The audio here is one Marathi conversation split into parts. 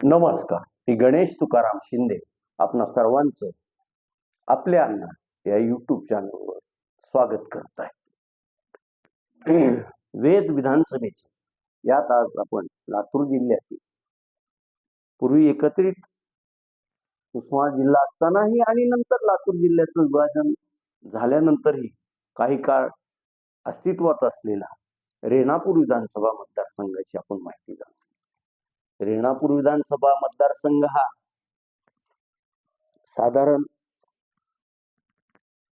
नमस्कार. मी गणेश तुकाराम शिंदे आपणा सर्वांचं आपल्या अण्णा या युट्यूब चॅनलवर स्वागत करत आहे. वेद विधानसभेचे यात आज आपण लातूर जिल्ह्यातील पूर्वी एकत्रित उस्मानाबाद जिल्हा असतानाही आणि नंतर लातूर जिल्ह्याचं विभाजन झाल्यानंतरही काही काळ अस्तित्वात असलेला रेणापूर विधानसभा मतदारसंघाची आपण माहिती जाणतो रेणापूर विधानसभा मतदारसंघ हा साधारण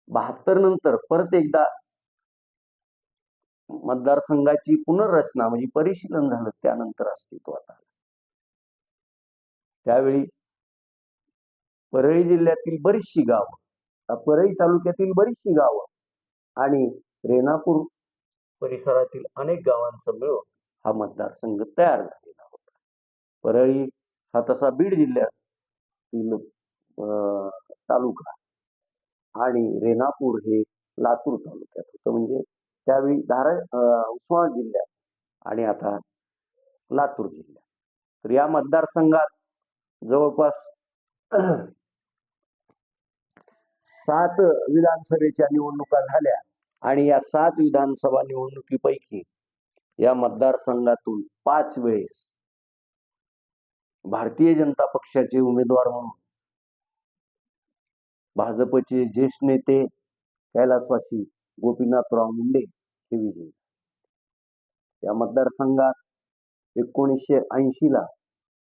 बहात्तर नंतर परत एकदा मतदारसंघाची पुनर्रचना म्हणजे परिशीलन झालं त्यानंतर अस्तित्वात आलं. त्यावेळी परळी जिल्ह्यातील बरीचशी गावं परळी तालुक्यातील बरीचशी गावं आणि रेणापूर परिसरातील अनेक गावांचा मिळून हा मतदारसंघ तयार झाला. परळी हा तसा बीड जिल्ह्यातील तालुका आणि रेणापूर हे लातूर तालुक्यात होतं. म्हणजे त्यावेळी धारा उस्मान जिल्ह्यात आणि आता लातूर जिल्ह्यात. तर या मतदारसंघात जवळपास सात विधानसभेच्या निवडणुका झाल्या आणि या सात विधानसभा निवडणुकीपैकी या मतदारसंघातून पाच वेळेस भारतीय जनता पक्षाचे उमेदवार म्हणून भाजपचे ज्येष्ठ नेते कैलासवासी गोपीनाथराव मुंडे हे विजयी. या मतदारसंघात एकोणीसशे ऐंशी ला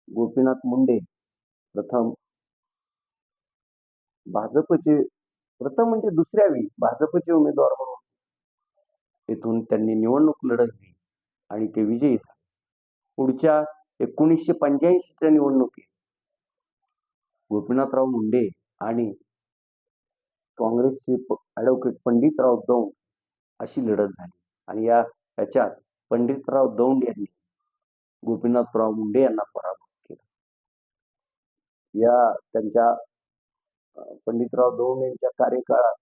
गोपीनाथ मुंडे प्रथम भाजपचे प्रथम म्हणजे दुसऱ्या वेळी भाजपचे उमेदवार म्हणून येथून त्यांनी निवडणूक लढवली आणि ते विजयी झाले. पुढच्या एकोणीसशे पंच्याऐंशीच्या निवडणुकीत गोपीनाथराव मुंडे आणि काँग्रेसचे ॲडव्होकेट पंडितराव दौंड अशी लढत झाली. आणि या याच्यात पंडितराव दौंड यांनी गोपीनाथराव मुंडे यांना पराभूत केला. या त्यांच्या पंडितराव दौंड यांच्या कार्यकाळात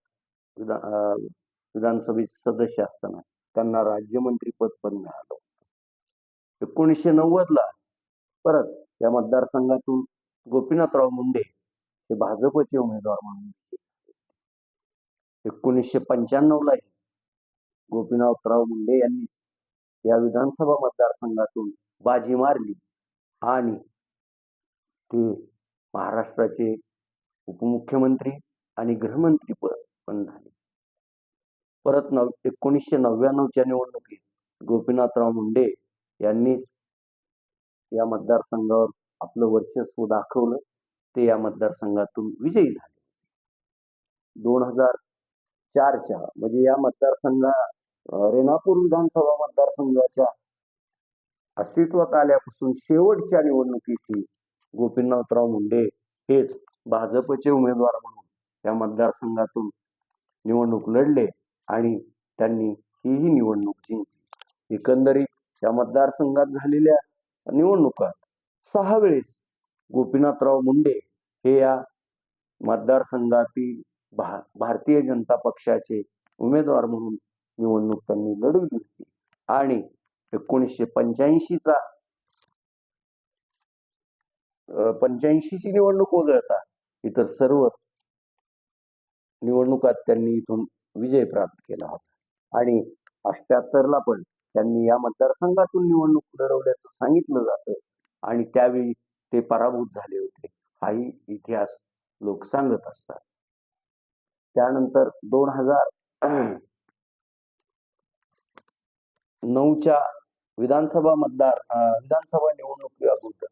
विधा- अं, विधानसभेचे सदस्य असताना त्यांना राज्यमंत्री पद पण मिळालं एकोणीसशे नव्वदला परत या मतदारसंघातून गोपीनाथराव मुंडे हे भाजपचे उमेदवार म्हणून एकोणीसशे पंच्याण्णव लाही गोपीनाथराव मुंडे यांनी या विधानसभा मतदारसंघातून बाजी मारली आणि ते महाराष्ट्राचे उपमुख्यमंत्री आणि गृहमंत्री प- पण झाले. परत नव एकोणीसशे नव्याण्णवच्या निवडणुकीत गोपीनाथराव मुंडे यांनीच या मतदारसंघावर आपलं वर्चस्व दाखवलं ते या मतदारसंघातून विजयी झाले. दोन हजार चारच्या म्हणजे या मतदारसंघा रेणापूर विधानसभा मतदारसंघाच्या अस्तित्वात आल्यापासून शेवटच्या निवडणुकीतही गोपीनाथराव मुंडे हेच भाजपचे उमेदवार म्हणून या मतदारसंघातून निवडणूक लढले आणि त्यांनी हीही निवडणूक जिंकली. एकंदरीत या मतदारसंघात झालेल्या निवडणुकात सहा वेळेस गोपीनाथराव मुंडे हे या मतदारसंघातील भा भारतीय जनता पक्षाचे उमेदवार म्हणून निवडणूक त्यांनी लढवली होती. आणि एकोणीसशे पंच्याऐंशीचा पंच्याऐंशीची निवडणूक वगळता इतर सर्व निवडणुकात त्यांनी इथून विजय प्राप्त केला होता. आणि अष्ट्याहत्तरला पण त्यांनी या मतदारसंघातून निवडणूक लढवल्याचं सांगितलं जातं आणि त्यावेळी ते पराभूत झाले होते. हाही इतिहास लोक सांगत असतात. त्यानंतर दोन हजार नऊच्या विधानसभा मतदार विधानसभा निवडणुकीअगोदर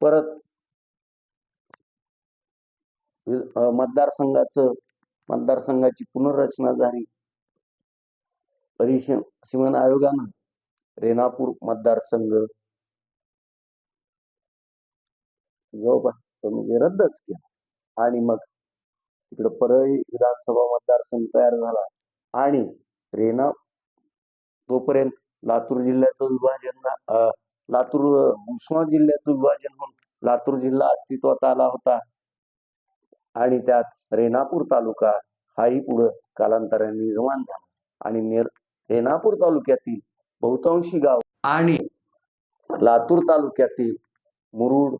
परत मतदारसंघाचं मतदारसंघाची पुनर्रचना झाली. परिसीमन आयोगानं रेणापूर मतदारसंघ जवळपास म्हणजे रद्दच केला. आणि मग तिकडं परळी विधानसभा मतदारसंघ तयार झाला. आणि रेणा तोपर्यंत लातूर जिल्ह्याचं विभाजन लातूर अं, जिल्ह्याचं विभाजन होऊन लातूर जिल्हा अस्तित्वात आला होता. आणि त्यात रेणापूर तालुका हाही पुढं कालांतराने निर्माण झाला. आणि नेर रेणापूर तालुक्यातील बहुतांशी गाव आणि लातूर तालुक्यातील मुरुड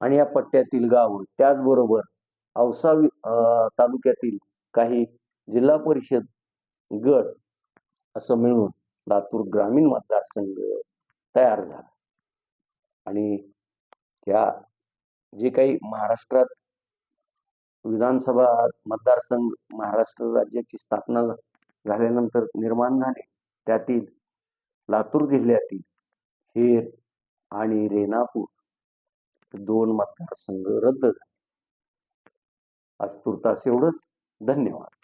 आणि या पट्ट्यातील गाव त्याचबरोबर औसा अं, तालुक्यातील काही जिल्हा परिषद गट असं मिळून लातूर ग्रामीण मतदारसंघ तयार झाला. आणि या जे काही महाराष्ट्रात विधानसभा मतदारसंघ महाराष्ट्र राज्याची स्थापना झाल्यानंतर निर्माण झाले. त्यातील लातूर जिल्ह्यातील हेर आणि रेणापूर दोन मतदारसंघ रद्द झाले. आज तुर्तास एवढंच. धन्यवाद.